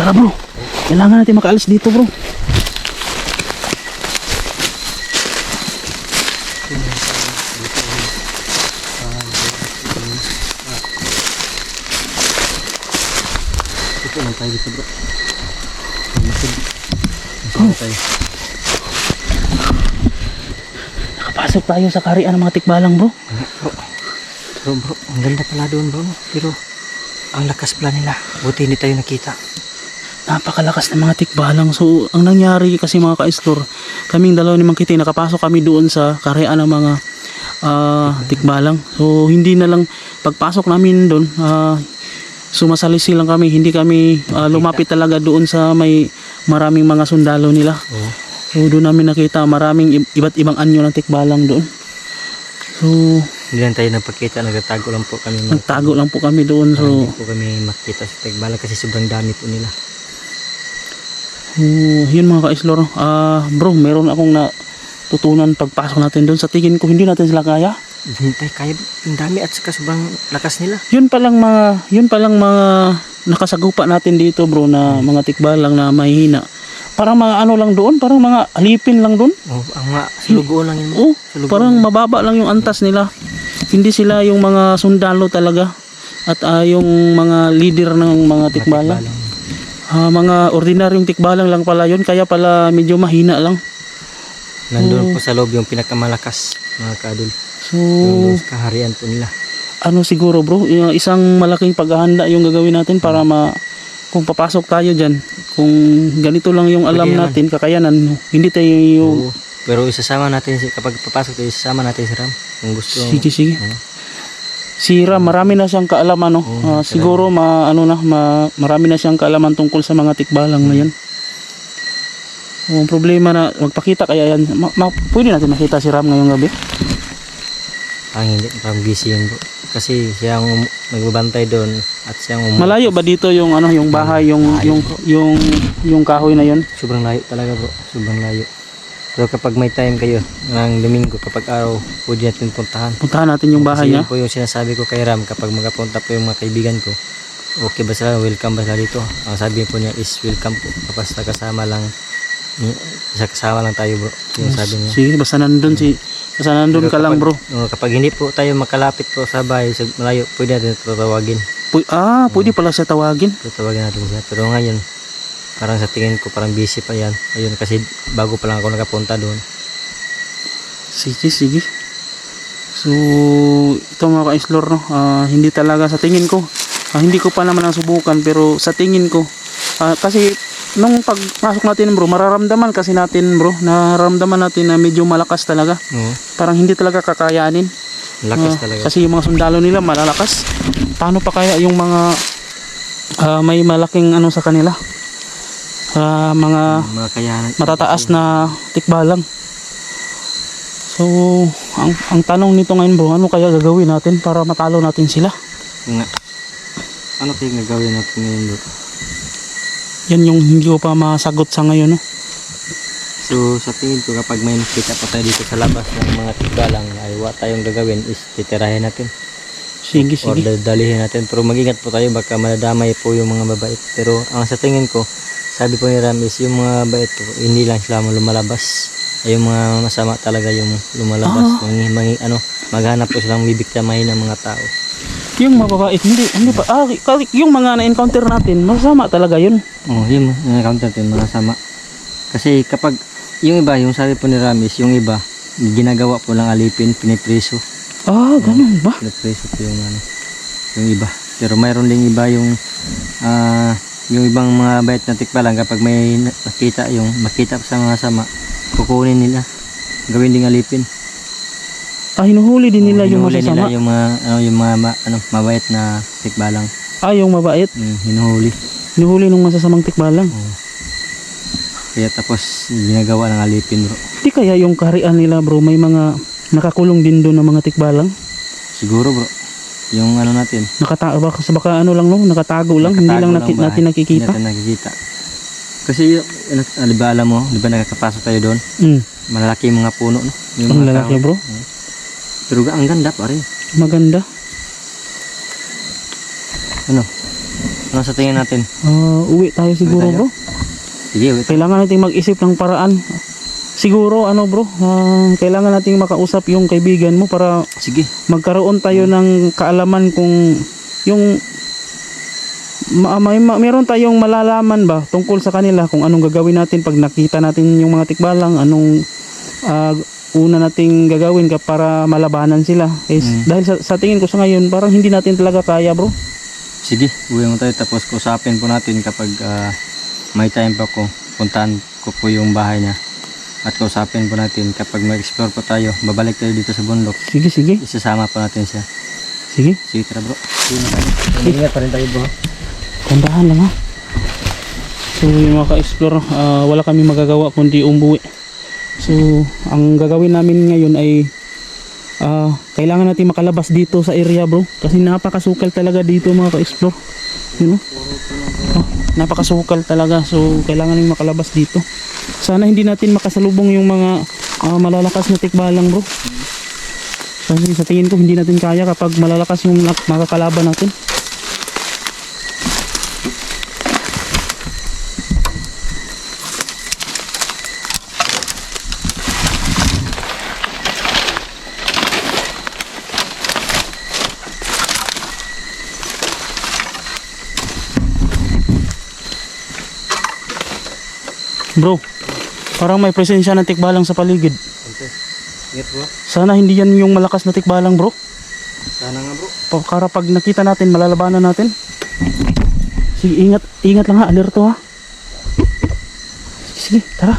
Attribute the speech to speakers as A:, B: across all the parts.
A: Tara bro. Kailangan natin makaalis dito bro.
B: Ito lang tayo dito bro. Tayo.
A: Nakapasok tayo sa karian ng mga tikbalang bro.
B: Bro, bro, bro, ang ganda pala doon bro. Pero ang lakas pala nila. Buti hindi tayo nakita.
A: Napakalakas ng mga tikbalang. So ang nangyari kasi mga ka-explore, kaming dalawa ni Mang Kitty, nakapasok kami doon sa karian ng mga ah, tikbalang. So hindi na lang pagpasok namin doon, ah, sumasalisi lang kami. Hindi kami ah, lumapit talaga doon sa may maraming mga sundalo nila.
B: Oo.
A: So doon namin nakita maraming iba't ibang anyo ng tikbalang doon. So
B: Hindi lang tayo nagpakita. Nagtatago lang po kami.
A: nagtago lang po kami doon. So
B: hindi po kami makita sa Tagbala kasi sobrang dami po nila.
A: Oh, yun mga ka-explore. Ah, bro, meron akong natutunan pagpasok natin doon. Sa tingin ko hindi natin sila kaya.
B: Hindi tayo kaya. Ang dami at saka sobrang lakas nila.
A: Yun palang mga yun palang mga nakasagupa natin dito, bro, na mga tikbalang na mahihina. Parang mga ano lang doon, parang mga alipin lang doon.
B: Oh, ang mga sulugoon lang yun.
A: Oh,
B: Sulugoon.
A: parang mababa lang yung antas nila. Hindi sila yung mga sundalo talaga. At ah, yung mga leader ng mga tikbalang.
B: Tikbalang.
A: Ah, mga ordinaryong tikbalang lang pala yun, kaya pala medyo mahina lang.
B: Nandun po sa loob yung pinakamalakas mga kadol.
A: So,
B: Yung kaharian po nila.
A: ano siguro bro, isang malaking paghahanda yung gagawin natin para ma kung papasok tayo diyan, kung ganito lang yung alam
B: Pwede
A: natin, kakayanan, hindi tayo yung
B: Oo. Pero isasama natin kapag papasok tayo isasama natin si Ram kung gusto.
A: sige sige.
B: Oo.
A: Si Ram, marami na siyang kaalaman no.
B: Oo,
A: Ah, siguro ma ano na ma, marami na siyang kaalaman tungkol sa mga tikbalang na yan. Ang problema na magpakita kaya yan, ma, ma- pwede natin makita si Ram ngayong gabi.
B: Ang hindi parang busy yun bro. Kasi siya ang um, nagbabantay doon at siya ang um-
A: Malayo ba dito yung ano yung bahay yung yung yung yung kahoy na yon?
B: Sobrang layo talaga bro. Sobrang layo. Pero kapag may time kayo ng Domingo, kapag araw, pwede natin puntahan.
A: Puntahan natin yung bahay
B: Kasi
A: niya.
B: yun po yung sinasabi ko kay Ram kapag magapunta po yung mga kaibigan ko. Okay ba sila? Welcome ba sila dito? Ang sabi po niya is welcome po. Basta kasama lang isa kasama lang tayo bro. Yung sabi niya.
A: Sige, basta nandun si basta nandun
B: Pero
A: ka lang bro.
B: kapag- oh, kapag hindi po tayo makalapit po sa bahay sa malayo, pwede natin tatawagin.
A: Pu- ah, pwede pala siya tawagin.
B: Tatawagin natin siya. Pero ngayon, parang sa tingin ko parang busy pa yan. Ayun kasi bago pa lang ako nakapunta doon.
A: Sige, sige. So, ito mga ka-explore, no? ah, hindi talaga sa tingin ko, ah, hindi ko pa naman nasubukan, pero sa tingin ko, ah, kasi nung pagpasok natin bro, mararamdaman kasi natin bro, nararamdaman natin na medyo malakas talaga.
B: Oo.
A: Parang hindi talaga kakayanin.
B: Lakas
A: Ah,
B: talaga.
A: Kasi yung mga sundalo nila malalakas. Paano pa kaya yung mga ah, may malaking ano sa kanila? Ah, mga
B: mga kayanan.
A: matataas na tikbalang. So, ang, ang tanong nito ngayon bro, ano kaya gagawin natin para matalo natin sila?
B: Nga. Ano kayong gagawin natin ngayon bro?
A: Yan yung hindi ko pa masagot sa ngayon. No?
B: So sa tingin ko kapag may nakita pa tayo dito sa labas ng mga tigbalang ay what tayong gagawin is titirahin natin
A: Sige,
B: or
A: sige.
B: dalihin natin pero mag-ingat po tayo baka madadamay po yung mga mabait pero ang sa tingin ko sabi po ni Ram is yung mga mabait po hindi lang sila lumalabas ay yung mga masama talaga yung lumalabas
A: Ah.
B: mangi, mangi, ano maghanap po silang bibiktimahin ng mga tao
A: Yung mababait, hindi, hindi pa. Ah, yung mga na-encounter natin, masama talaga yun.
B: oh yun yung counter natin mga sama kasi kapag yung iba yung sabi po ni Ramis yung iba ginagawa po lang alipin pinipreso
A: Ah, ganun ba?
B: Pinapreso po yung ano, yung iba. Pero mayroon ding iba yung ah yung ibang mga bait na tikbalang kapag may na- nakita yung makita sa mga sama, kukunin nila. Gawin ding alipin.
A: Ah, hinuhuli din nila yung
B: Hinuhuli
A: masasama.
B: nila yung mga ano yung mga ma- ano mabait na tikbalang.
A: Ah, yung mabait.
B: Mm, hinuhuli.
A: Hinuhuli ng masasamang tikbalang.
B: Oo. Kaya tapos ginagawa ng alipin bro.
A: Di kaya yung kaharian nila bro, may mga nakakulong din doon ng mga tikbalang?
B: Siguro bro. Yung ano natin.
A: Nakata baka, baka ano lang no, nakatago lang, hindi
B: nakatago
A: lang naki-
B: ba?
A: natin nakikita.
B: Hindi natin nakikita. Kasi yung, ano, di ba alam mo, di ba nakakapasok tayo doon?
A: Mm.
B: Malalaki yung mga puno, no? Yung
A: Ang lalaki bro,
B: Pero ang ganda pa rin.
A: maganda.
B: Ano? Ano sa tingin natin?
A: Ah, uwi tayo siguro
B: tayo?
A: bro.
B: Sige, wait.
A: Kailangan nating mag-isip ng paraan. Siguro ano bro, ah, kailangan nating makausap yung kaibigan mo para
B: Sige.
A: magkaroon tayo ng kaalaman kung yung ma, may, ma- meron tayong malalaman ba tungkol sa kanila kung anong gagawin natin pag nakita natin yung mga tikbalang anong ah, una nating gagawin ka para malabanan sila is
B: Mm.
A: dahil sa, sa tingin ko sa ngayon parang hindi natin talaga kaya bro
B: Sige, uwi mo tayo tapos kusapin po natin kapag ah, may time pa ko. Puntahan ko po yung bahay niya. At kausapin po natin kapag mag-explore po tayo, babalik tayo dito sa bundok.
A: sige sige
B: Isasama po natin siya.
A: sige
B: Sige, tara bro. Ingat pa rin tayo bro.
A: Tandahan lang ha. So yung mga ka-explore, ah, wala kami magagawa kundi umuwi. So ang gagawin namin ngayon ay ah, kailangan natin makalabas dito sa area bro. Kasi napakasukal talaga dito mga ka-explore. You know? Oh, napakasukal talaga. So kailangan natin makalabas dito. Sana hindi natin makasalubong yung mga ah, malalakas na tikbalang bro. Kasi sa tingin ko hindi natin kaya kapag malalakas yung makakalaban natin. Bro, parang may presensya ng tikbalang sa paligid.
B: Ingat bro.
A: Sana hindi yan yung malakas na tikbalang bro.
B: Sana nga bro.
A: Pa- Para pag nakita natin, malalabanan natin. Sige, ingat, ingat lang ha, alerto ha. Sige, sige, tara.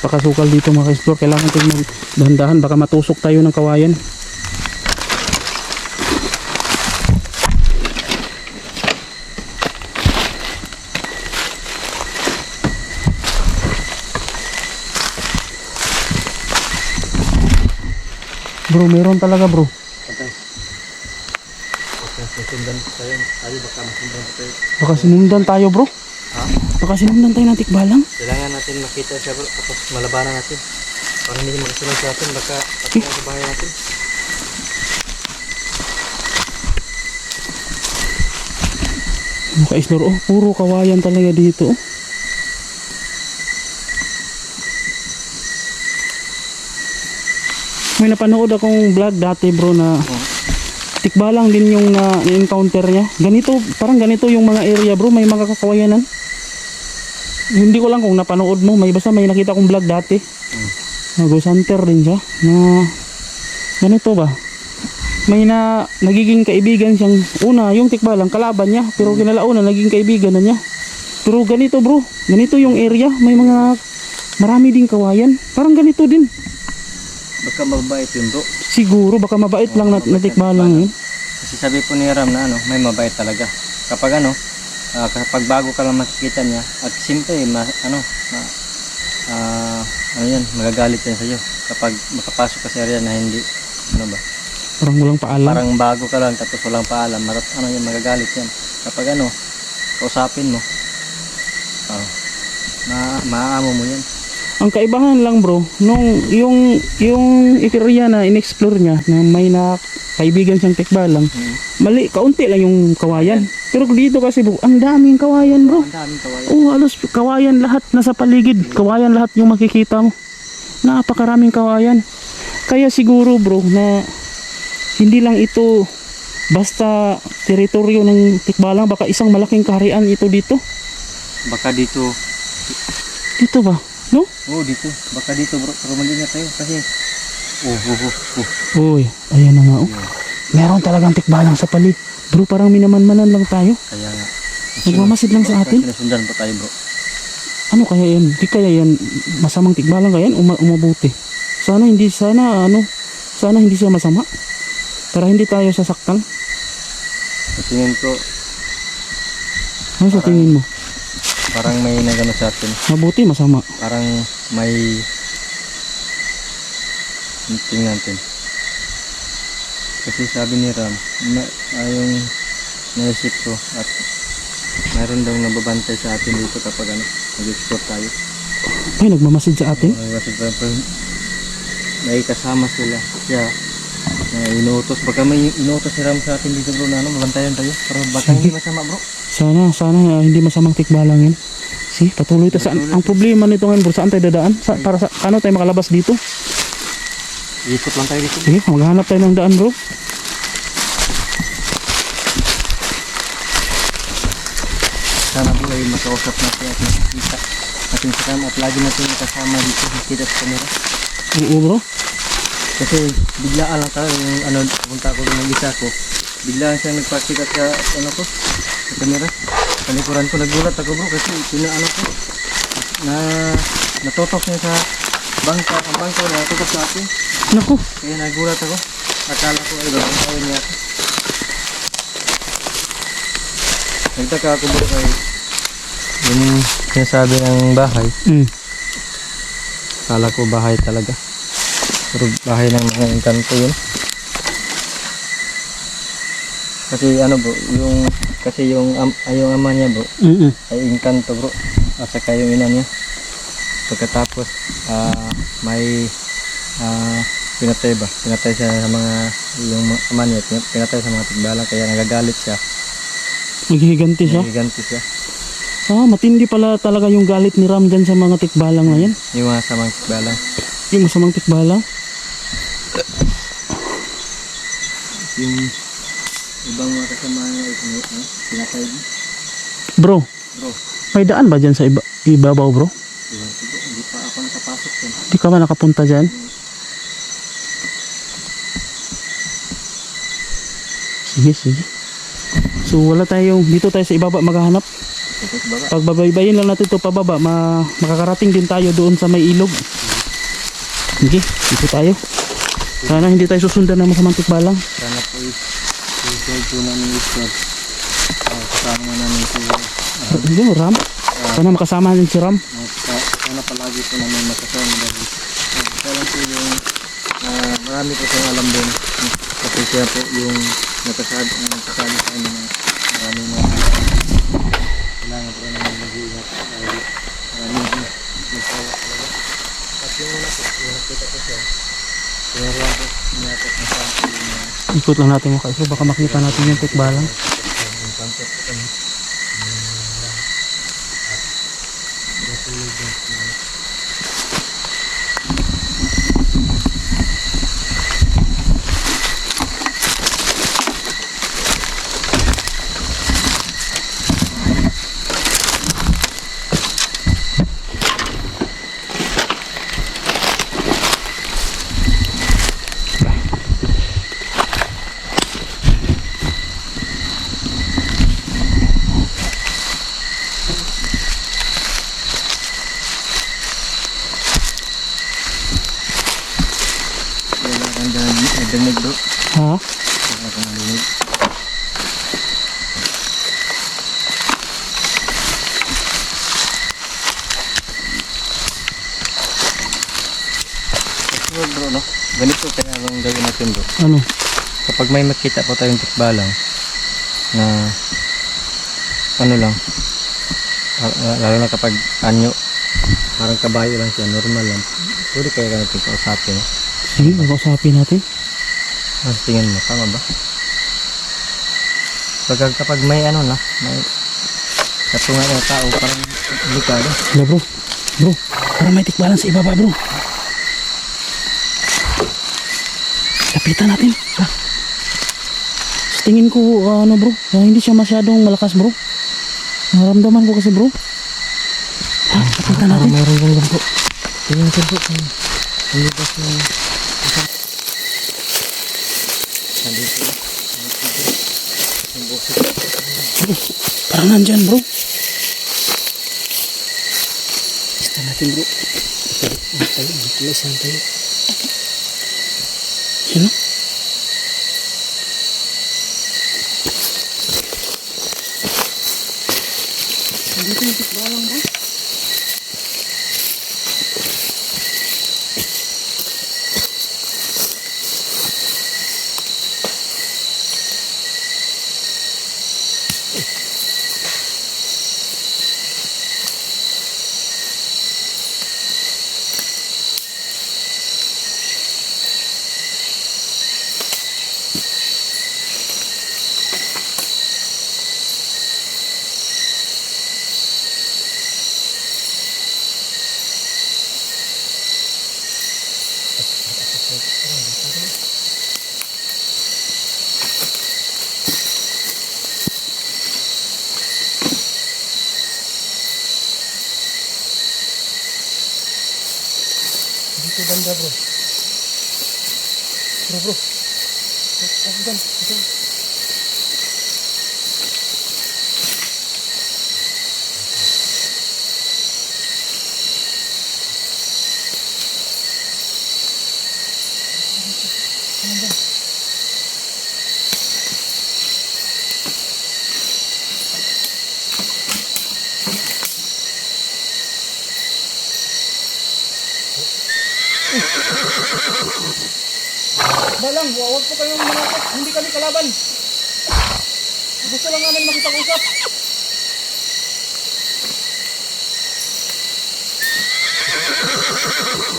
A: Napakasukal dito mga ka-explore. Kailangan natin dahan-dahan. Baka matusok tayo ng kawayan. Bro, meron talaga bro.
B: Susundan po tayo. Tayo baka masundan po tayo.
A: Baka sinundan tayo bro.
B: Ha?
A: Baka sinundan tayo ng tikbalang.
B: Kailangan natin makita siya bro. Tapos malabanan natin. Para hindi makasunod sa atin. Baka patungan sa bahay natin.
A: Mga ka-explore, oh, puro kawayan talaga dito. Oh. May napanood akong vlog dati bro na tikbalang din yung na encounter niya. Ganito, parang ganito yung mga area bro, may mga kakawayanan. Hindi ko lang kung napanood mo, may basta may nakita kong vlog dati. Na ghost hunter din siya. Na ganito ba? May na nagiging kaibigan siyang una yung tikbalang kalaban niya pero kinalauna naging kaibigan na niya. Pero ganito bro, ganito yung area, may mga marami ding kawayan. Parang ganito din.
B: Baka mabait yun bro.
A: Siguro baka mabait lang na, na tikbalang yun.
B: Kasi sabi po ni Ram na ano, may mabait talaga. Kapag ano, ah, kapag bago ka lang makikita niya, at simple, ma, ano, ma, ah, ano yan, magagalit yan sa'yo. Kapag makapasok ka sa area na hindi, ano ba,
A: Parang walang paalam.
B: parang bago ka lang tapos walang paalam, marat, ano yan, magagalit yan. Kapag ano, kausapin mo, ah, ma, maaamo mo yan.
A: Ang kaibahan lang bro, nung yung yung area na inexplore niya na may na kaibigan siyang tikbalang,
B: Hmm.
A: mali kaunti lang yung kawayan. Pero dito kasi bro, ang daming kawayan bro.
B: Ang daming kawayan.
A: Oh, halos kawayan lahat nasa paligid. Kawayan lahat yung makikita mo. Napakaraming kawayan. Kaya siguro bro na hindi lang ito basta teritoryo ng Tikbalang, baka isang malaking kaharian ito dito.
B: Baka dito,
A: Dito ba? No?
B: oh dito, baka dito bro, pero mag-ingat tayo kasi, oh, oh, oh, oh.
A: Uy, ayan na nga oh. Meron talagang Tikbalang sa pali. Bro, parang minamanmanan lang tayo.
B: Kaya nga.
A: Nagmamasid lang sa atin.
B: Sinusundan po tayo bro.
A: Ano kaya yan? Di kaya yan masamang Tikbalang kaya yan? Uma umabuti. Sana hindi, sana ano, sana hindi siya masama. Para hindi tayo sasaktan.
B: Sa tingin ko,
A: Ano sa tingin mo?
B: Parang may nagano sa atin.
A: Mabuti, masama.
B: Parang may tingnan natin. Kasi sabi ni Ram, na, ah, yung naisip ko at mayroon daw nababantay sa atin dito kapag ano, Mag-explore tayo.
A: Ay, nagmamasid sa atin.
B: Pa- may kasama sila. Kaya na inuutos. Baka may inuutos si Ram sa atin dito bro na ano, mabantayan tayo. Pero baka hindi masama bro.
A: Sana, sana ah, hindi masamang tikbalang yan. Si, patuloy tayo. Saan, ang problema nito ngayon bro, saan tayo dadaan? Sa, para sa, ano tayo makalabas dito?
B: Ikot lang tayo dito.
A: Sige, maghanap tayo ng daan bro.
B: Sana po ay makausap natin at makikita natin si Ram at lagi natin kasama dito makita sa camera.
A: Oo bro.
B: Kasi biglaan lang tayo yung ano, punta ko ng isa ko. Biglaan siya nagpakita sa ano ko, sa camera. Kalikuran ko nagulat ako bro kasi pinaano ko na natutok niya sa bangka, ang bangko na natutok sa akin.
A: Naku,
B: Kaya nagulat ako. Akala ko ay babantayan niya ako. Nagtaka ako bro kay yung sinasabi ng bahay.
A: mm.
B: Akala ko bahay talaga. Pero bahay ng mga engkanto yun. Kasi ano bro, yung kasi yung ay, yung ama niya bro
A: Mm
B: ay engkanto bro. At saka yung ina niya. Pagkatapos ah, may ah, pinatay ba? Pinatay siya sa mga yung ama niya, pin- pinatay sa mga tigbalang kaya nagagalit siya.
A: Maghihiganti siya.
B: Nagiganti siya.
A: Ah, matindi pala talaga yung galit ni Ram dyan sa mga tikbalang na yan.
B: Yung mga samang tigbalang.
A: Yung masamang tikbalang.
B: Yung ibang mga kasama niya ay ano, pinatay din.
A: Bro,
B: Bro,
A: may daan ba dyan sa iba, ibabaw bro?
B: Ko, hindi pa ako nakapasok dun.
A: Hindi ka ba nakapunta dyan? Sige, sige. So wala tayong, dito tayo sa ibaba maghahanap.
B: Tapos baba.
A: Pag babaybayin lang natin ito pababa, ma makakarating din tayo doon sa may ilog. Sige, dito tayo. Sana hindi tayo susundan ng masamang tikbalang.
B: Sana po is, i-share po namin yung squad. Uh, kasama namin po. Uh,
A: mo, Ram. Sana makasama din si Ram.
B: uh, sana palagi po namin makasama dahil uh, lang po yung uh, marami po siyang alam din. Kasi siya po yung nakasabi, uh, sa amin na maraming mga kailangan po namin mag-iingat dahil maraming magsawa talaga. At yung una po, yung nakita ko siya, tinuruan ko niya po kung saan po yung
A: Ikot lang natin mga kaisro, baka makita natin yung tikbalang.
B: yung concept ko kami. Wala kang dinig, dinig bro.
A: Ha?
B: Wala kang dinig. Susunod bro, no? Ganito kaya ang gawin natin bro.
A: Ano?
B: Kapag may makita po tayong tikbalang na ano lang, ah, ah, lalo na kapag anyo, parang kabayo lang siya, normal lang. Pwede kaya natin kausapin.
A: Sige, makausapin natin.
B: Ang tingin mo, tama ba? Pag, kapag may ano na, may katungan ng tao, parang delikado.
A: Wala bro. Bro, parang may tikbalang sa ibaba bro. Lapitan natin. Ha? Sa tingin ko, ah, ano bro, ah, hindi siya masyadong malakas bro. Naramdaman ko kasi bro. Ha, lapitan natin.
B: meron din lang po. Tingnan natin po kung hindi ba siya... Nandito na. Ang boses.
A: Bro, parang nandyan bro. Testa natin bro. Tayo, tayo, saan tayo? Sino? Dito yung tikbalang bro. Dito banda bro. Bro bro. Oh, dyan, dyan. Balang, huwag po kayong manakot. Hindi kami kalaban. Gusto lang namin makipag-usap.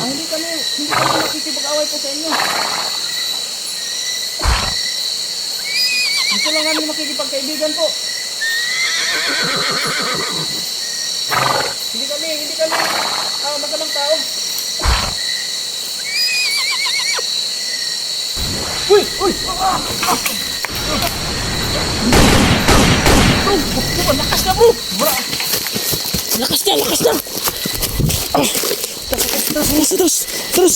A: Ah, hindi kami, hindi kami makikipag-away po sa inyo. Gusto lang namin makikipagkaibigan po. Hindi kami, hindi kami ah, masamang tao. Uy! Uy! Ah! Ah! Bro, bro, lakas na bro! Bro! Lakas na, lakas na! Ah! Terus, terus, terus, terus!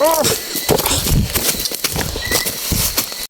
A: Ah!